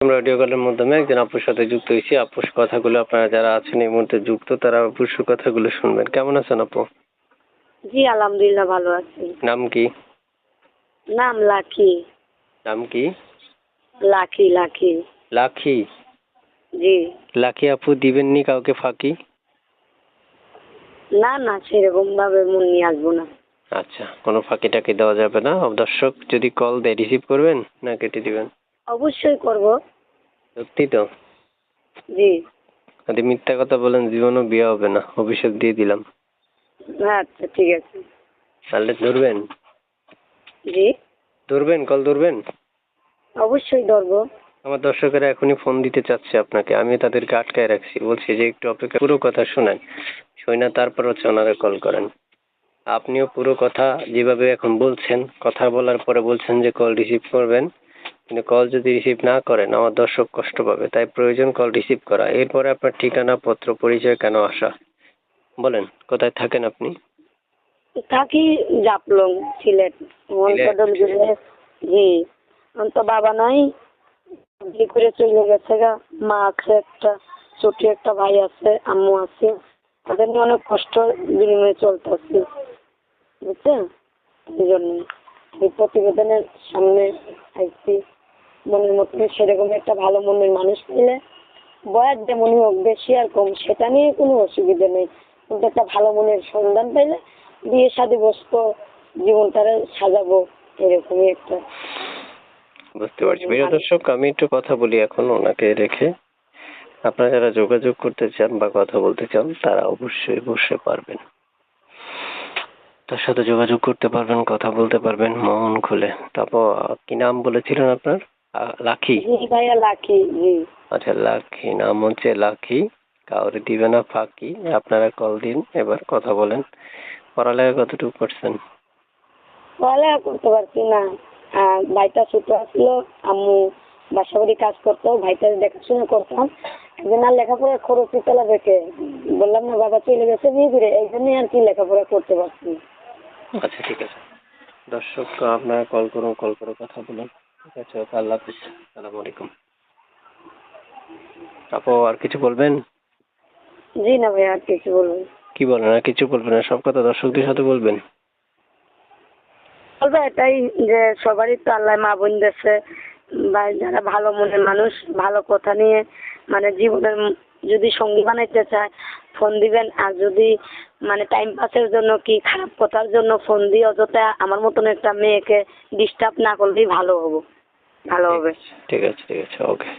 আমরা অডিও কলের মাধ্যমে একজন আপুর সাথে যুক্ত হয়েছি। আপুর কথাগুলো আপনারা যারা আছেন এই মুহূর্তে যুক্ত তারা আপুর কথাগুলো শুনবেন। কেমন আছেন আপু? জি আলহামদুলিল্লাহ ভালো আছি। নাম কি? নাম লাকি। নাম কি? লাকি লাকি। লাখি জি। লাখি আপু দিবেননি কাউকে ফাঁকি? না না সেরকম ভাবে মন নিয়ে আসব না। আচ্ছা কোনো ফাঁকি টাকি দেওয়া যাবে না। দর্শক যদি কল দেয় রিসিভ করবেন না কেটে দিবেন? অবশ্যই করব। সত্যি তো? জি। যদি মিথ্যা কথা বলেন জীবনও বিয়ে হবে না অভিশাপ দিয়ে দিলাম। আচ্ছা ঠিক আছে। তাহলে ধরবেন? জি। ধরবেন? কল ধরবেন? অবশ্যই ধরবো। আমার দর্শকেরা এখনই ফোন দিতে চাচ্ছে আপনাকে আমি তাদেরকে আটকায় রাখছি। বলছি যে একটু অপেক্ষা পুরো কথা শোনেন। শুই না তারপর হচ্ছে ওনারা কল করেন। আপনিও পুরো কথা যেভাবে এখন বলছেন কথা বলার পরে বলছেন যে কল রিসিভ করবেন। কিন্তু কল যদি রিসিভ না করেন আমার দর্শক কষ্ট পাবে তাই প্রয়োজন কল রিসিভ করা। এরপরে আপনার ঠিকানা পত্র পরিচয় কেন আসা? বলেন কোথায় থাকেন আপনি? থাকি জাপলং সিলেট জি অন্ত বাবা নাই বিয়ে করে চলে গেছে গা। মা আছে একটা ছোট একটা ভাই আছে আম্মু আছে। তাদের নিয়ে অনেক কষ্ট বিনিময়ে চলতেছি। বুঝছেন? এই জন্য। এই প্রতিবেদনের সামনে আসছি মনের মতন সেরকম একটা ভালো মনের মানুষ পেলে বয়স যেমনই হোক, বেশি আর কম, সেটা নিয়ে কোনো অসুবিধা নেই। কিন্তু একটা ভালো মনের সন্ধান পাইলে বিয়ে শাদী বসবো, জীবনটারে সাজাবো, এরকমই একটা। বুঝতে পারছি। প্রিয় দর্শক, আমি একটু কথা বলি এখন ওনাকে রেখে। আপনারা যারা যোগাযোগ করতে চান বা কথা বলতে চান, তারা অবশ্যই বসে পারবেন। তার সাথে যোগাযোগ করতে পারবেন, কথা বলতে পারবেন, মন খুলে। তারপর, কি নাম বলেছিলেন আপনার? জি ভাইয়া লাকি জি। আচ্ছা লাখি নাম হচ্ছে লাখি কাউরে দিবে না ফাঁকি। আপনারা কল দিন এবার কথা বলেন। পড়ালেখা কতটুকু করছেন? পড়ালেখা করতে পারছি না। ভাইটা ছোট আসলো আম্মু বাসা বাড়ি কাজ করতো ভাইটা দেখাশোনা করতাম। একদিন আর লেখাপড়ার খরচ তোলা দেখে বললাম না বাবা চলে গেছে বিয়ে করে এই জন্যই আর কি লেখাপড়া করতে পারছি। আচ্ছা ঠিক আছে। দর্শক আপনারা কল করুন কল করে কথা বলুন। ঠিক আছে ওকে আল্লাহ হাফিজ। আলাইকুম। আপু আর কিছু বলবেন? জি না ভাইয়া আর কিছু বলব না। কি বলেন আর কিছু বলবেন না সব কথা দর্শকদের সাথে বলবেন? বলব এটাই যে সবারই তো আল্লাহ মা বোন দেশে বা যারা ভালো মনের মানুষ ভালো কথা নিয়ে মানে জীবনের যদি সঙ্গী বানাইতে চায় ফোন দিবেন। আর যদি মানে টাইম পাসের জন্য কি খারাপ কথার জন্য ফোন দিয়ে অযথা আমার মতন একটা মেয়েকে ডিস্টার্ব না করলেই ভালো হব। ভালো হবে। ঠিক আছে ঠিক আছে ওকে।